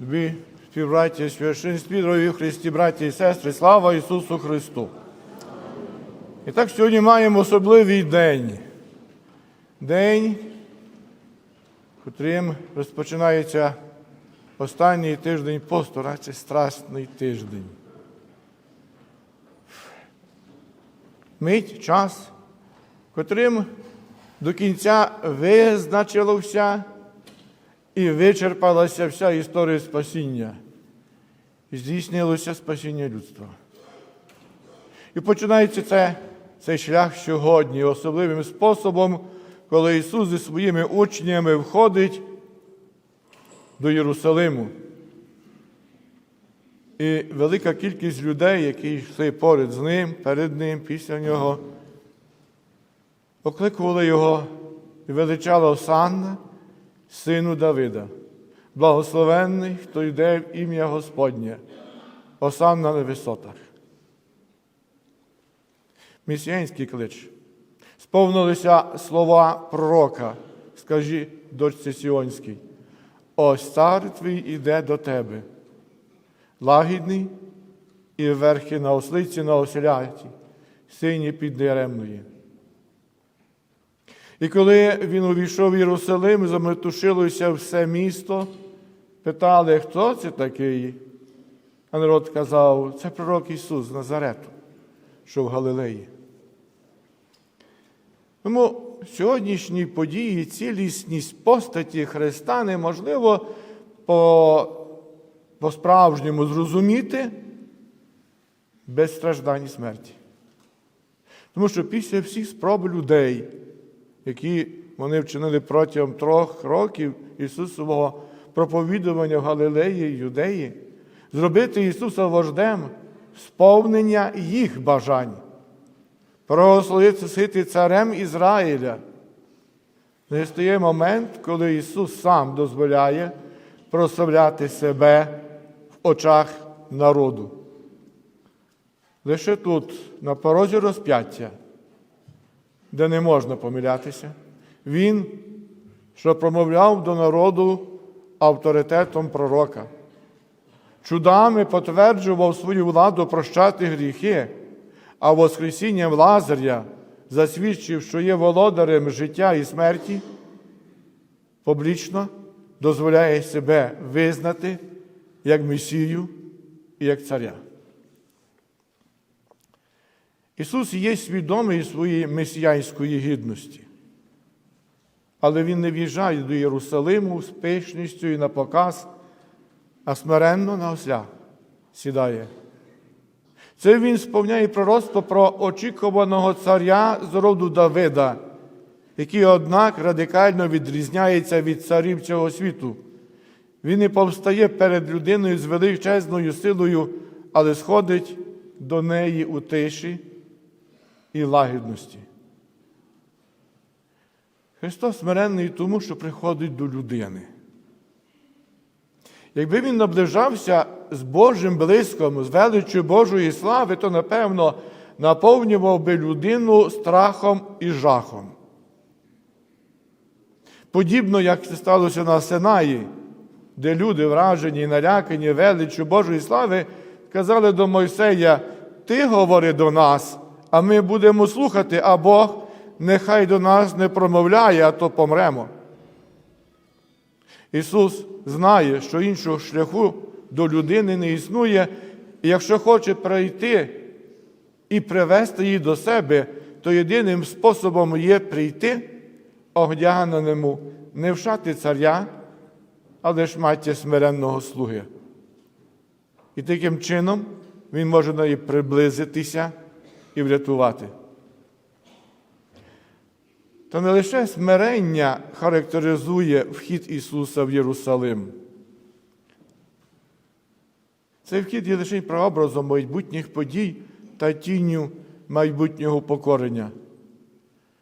Дві співбраті священстві, дорогі Христі, браті і сестри, слава Ісусу Христу! І так сьогодні маємо особливий день. День, котрим розпочинається останній тиждень посту, радше страсний тиждень. Мить, час, котрим до кінця визначилося і вичерпалася вся історія спасіння. І здійснилося спасіння людства. І починається це, цей шлях сьогодні особливим способом, коли Ісус зі своїми учнями входить до Єрусалиму. І велика кількість людей, які йшли поряд з ним, перед ним, після нього, окликували його і величала Осанна, сину Давида. Благословенний, хто йде в ім'я Господнє, Осанна на висотах. Місіянський клич. Сповнилися слова пророка, скажи дочці Сіонській, ось цар твій іде до тебе, лагідний і верхи на ослиці на оселяті, сині піддаремної. І коли він увійшов в Єрусалим, заметушилося все місто, питали, хто це такий? А народ казав, це пророк Ісус з Назарету, що в Галилеї. Тому сьогоднішні події, цілісність постаті Христа неможливо по, по-справжньому зрозуміти без страждань і смерті. Тому що після всіх спроб людей, які вони вчинили протягом трьох років Ісусового проповідування в Галилеї і Юдеї, зробити Ісуса вождем сповнення їх бажань, проголосити царем Ізраїля. Настає момент, коли Ісус сам дозволяє прославляти себе в очах народу. Лише тут, на порозі розп'яття, де не можна помилятися, Він, що промовляв до народу авторитетом пророка, чудами потверджував свою владу прощати гріхи, а Воскресінням Лазаря засвідчив, що є володарем життя і смерті, публічно дозволяє себе визнати як Месію і як царя. Ісус є свідомий своєї месіянської гідності, але Він не в'їжджає до Єрусалиму з пишністю і на показ, а смиренно на осля сідає. Це він сповняє пророцтво про очікуваного царя з роду Давида, який, однак, радикально відрізняється від царів цього світу. Він не повстає перед людиною з величезною силою, але сходить до неї у тиші і лагідності. Христос смиренний тому, що приходить до людини. Якби він наближався з Божим блиском, з величчю Божої слави, то, напевно, наповнював би людину страхом і жахом. Подібно, як це сталося на Синаї, де люди, вражені і налякані величчю Божої слави, казали до Мойсея, Ти говори до нас, а ми будемо слухати, а Бог нехай до нас не промовляє, а то помремо. Ісус знає, що іншого шляху до людини не існує, і якщо хоче прийти і привести її до себе, то єдиним способом є прийти огдяненому не в шати царя, але ж маті смиренного слуги. І таким чином він може неї приблизитися і врятувати. Та не лише смирення характеризує вхід Ісуса в Єрусалим. Цей вхід є лише прообразом майбутніх подій та тінню майбутнього покорення.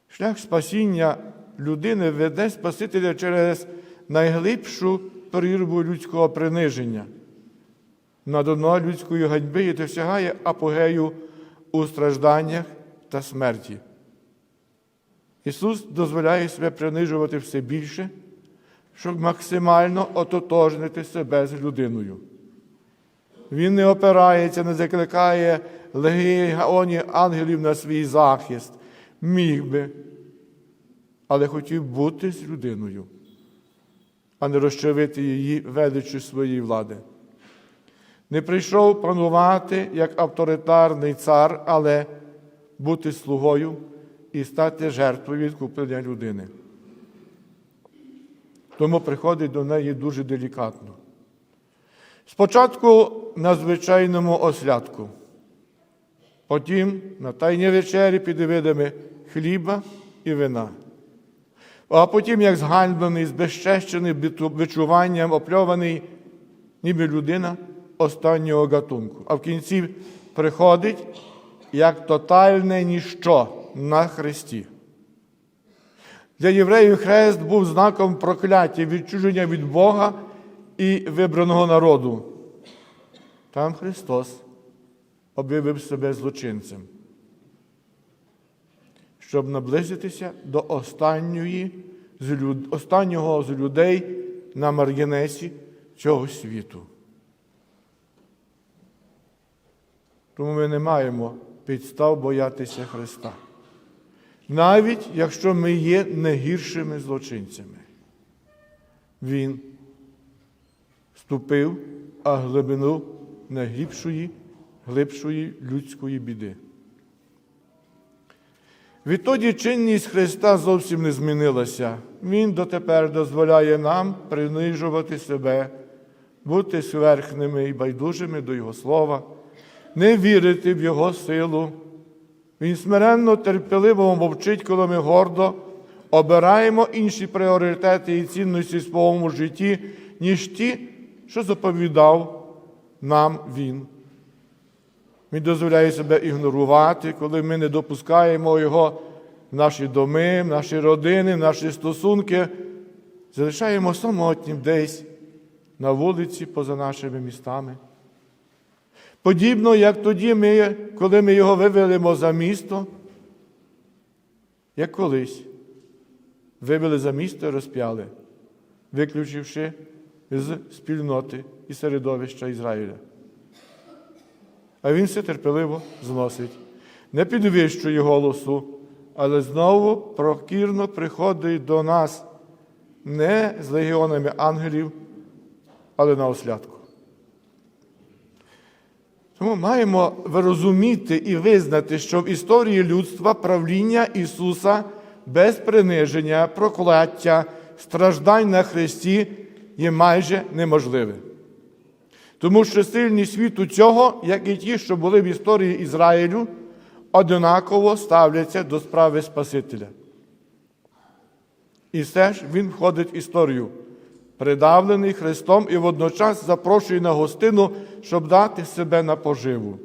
Шлях спасіння людини веде Спасителя через найглибшу прірву людського приниження, на дно людської ганьби і досягає апогею у стражданнях та смерті. Ісус дозволяє себе принижувати все більше, щоб максимально ототожнити себе з людиною. Він не опирається, не закликає легіоні ангелів на свій захист. Міг би, але хотів бути з людиною, а не розчавити її величю своєї влади. Не прийшов панувати як авторитарний цар, але бути слугою і стати жертвою відкуплення людини. Тому приходить до неї дуже делікатно. Спочатку на звичайному ослядку, потім на тайній вечері під видами хліба і вина. А потім, як зганьблений, збезчещений бичуванням, опльований, ніби людина останнього гатунку. А в кінці приходить як тотальне ніщо на Христі. Для євреїв хрест був знаком прокляття, відчуження від Бога і вибраного народу. Там Христос об'явив себе злочинцем, щоб наблизитися до останньої, останнього з людей на маргінесі цього світу. Тому ми не маємо підстав боятися Христа. Навіть якщо ми є не гіршими злочинцями. Він ступив, а глибину найглибшої, глибшої людської біди. Відтоді чинність Христа зовсім не змінилася. Він дотепер дозволяє нам принижувати себе, бути сверхними і байдужими до Його слова, не вірити в Його силу. Він смиренно, терпеливо мовчить, коли ми гордо обираємо інші пріоритети і цінності в своєму житті, ніж ті, що заповідав нам Він. Він дозволяє себе ігнорувати, коли ми не допускаємо Його в наші доми, в наші родини, в наші стосунки, залишаємо самотнім десь на вулиці поза нашими містами. Подібно, як тоді, ми, коли ми його вивелимо за місто, як колись вивели за місто і розп'яли, виключивши з спільноти і середовища Ізраїля. А він все терпеливо зносить, не підвищує голосу, але знову прокірно приходить до нас не з легіонами ангелів, але на ослядку. Тому маємо вирозуміти і визнати, що в історії людства правління Ісуса без приниження, прокляття, страждань на Христі є майже неможливе. Тому що сильні світу цього, як і ті, що були в історії Ізраїлю, одинаково ставляться до справи Спасителя. І все ж він входить в історію, придавлений Христом і водночас запрошує на гостину, щоб дати себе на поживу.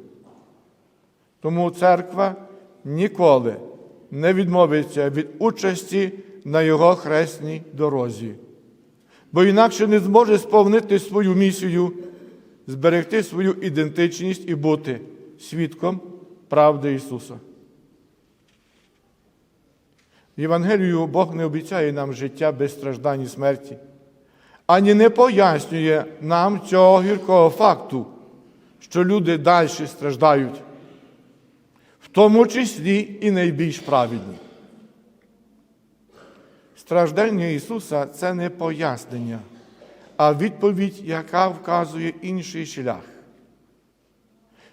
Тому церква ніколи не відмовиться від участі на Його хресній дорозі, бо інакше не зможе сповнити свою місію, зберегти свою ідентичність і бути свідком правди Ісуса. Євангелію Бог не обіцяє нам життя без страждань і смерті, ані не пояснює нам цього гіркого факту, що люди далі страждають, в тому числі і найбільш праведні. Страждання Ісуса це не пояснення, а відповідь, яка вказує інший шлях.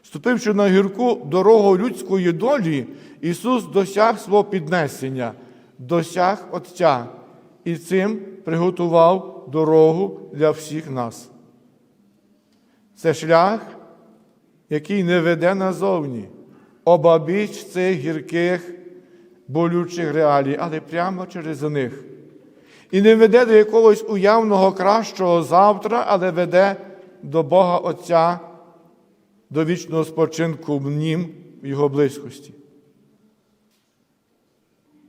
Ступивши на гірку дорогу людської долі, Ісус досяг свого піднесення, досяг Отця і цим приготував дорогу для всіх нас. Це шлях, який не веде назовні, обабіч цих гірких, болючих реалій, але прямо через них. І не веде до якогось уявного кращого завтра, але веде до Бога Отця, до вічного спочинку в Нім, в Його близькості.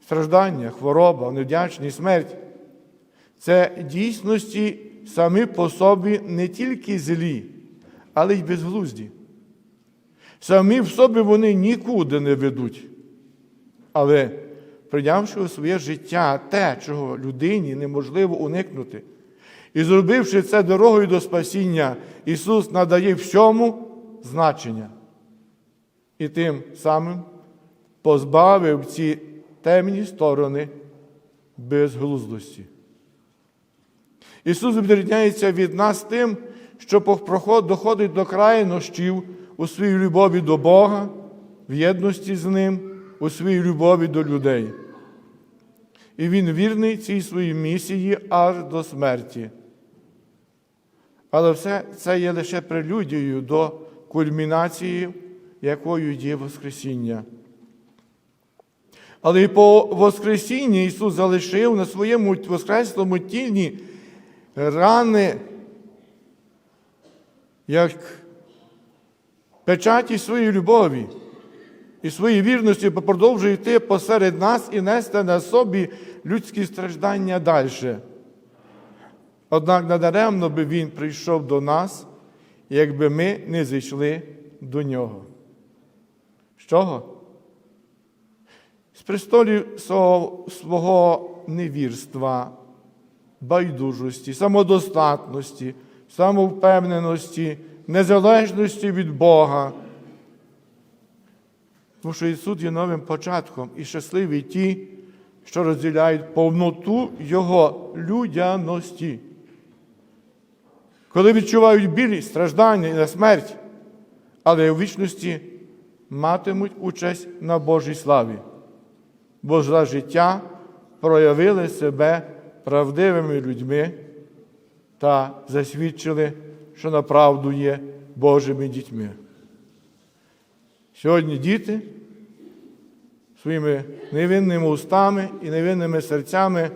Страждання, хвороба, невдячність, смерть це дійсності самі по собі не тільки злі, але й безглузді. Самі в собі вони нікуди не ведуть. Але прийнявши у своє життя те, чого людині неможливо уникнути, І зробивши це дорогою до спасіння, Ісус надає всьому значення. І тим самим позбавив ці темні сторони безглуздості. Ісус відрізняється від нас тим, що доходить до крайнощів у своїй любові до Бога, в єдності з Ним, у своїй любові до людей. І Він вірний цій своїй місії аж до смерті. Але все це є лише прелюдією до кульмінації, якою є Воскресіння. Але і по Воскресінні Ісус залишив на своєму воскреслому тілі рани, як печаті своєї любові і своєї вірності продовжує йти посеред нас і нести на собі людські страждання далі. Однак надаремно би Він прийшов до нас, якби ми не зайшли до Нього. З чого? З престолів свого невірства, байдужості, самодостатності, самовпевненості, незалежності від Бога. Тому що Ісус є новим початком і щасливі ті, що розділяють повноту Його людяності. Коли відчувають білі, страждання і на смерть, але у вічності матимуть участь на Божій славі, бо за життя проявили себе правдивими людьми та засвідчили, що на правду є Божими дітьми. Сьогодні діти своїми невинними устами і невинними серцями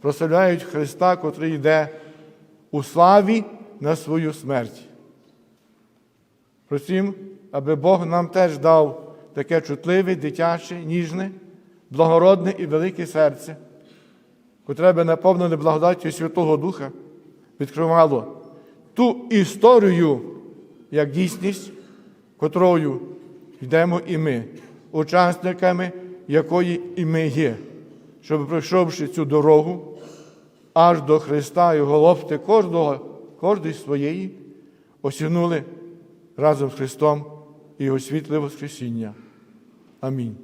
прославляють Христа, котрий йде у славі на свою смерть. Просім, аби Бог нам теж дав таке чутливе, дитяче, ніжне, благородне і велике серце, котре би наповнене благодаттю Святого Духа, відкривало ту історію як дійсність, котрою йдемо і ми, учасниками якої і ми є, щоб пройшовши цю дорогу аж до Христа і головти кожного, кожної своєї, осягнули разом з Христом і освітле Воскресіння. Амінь.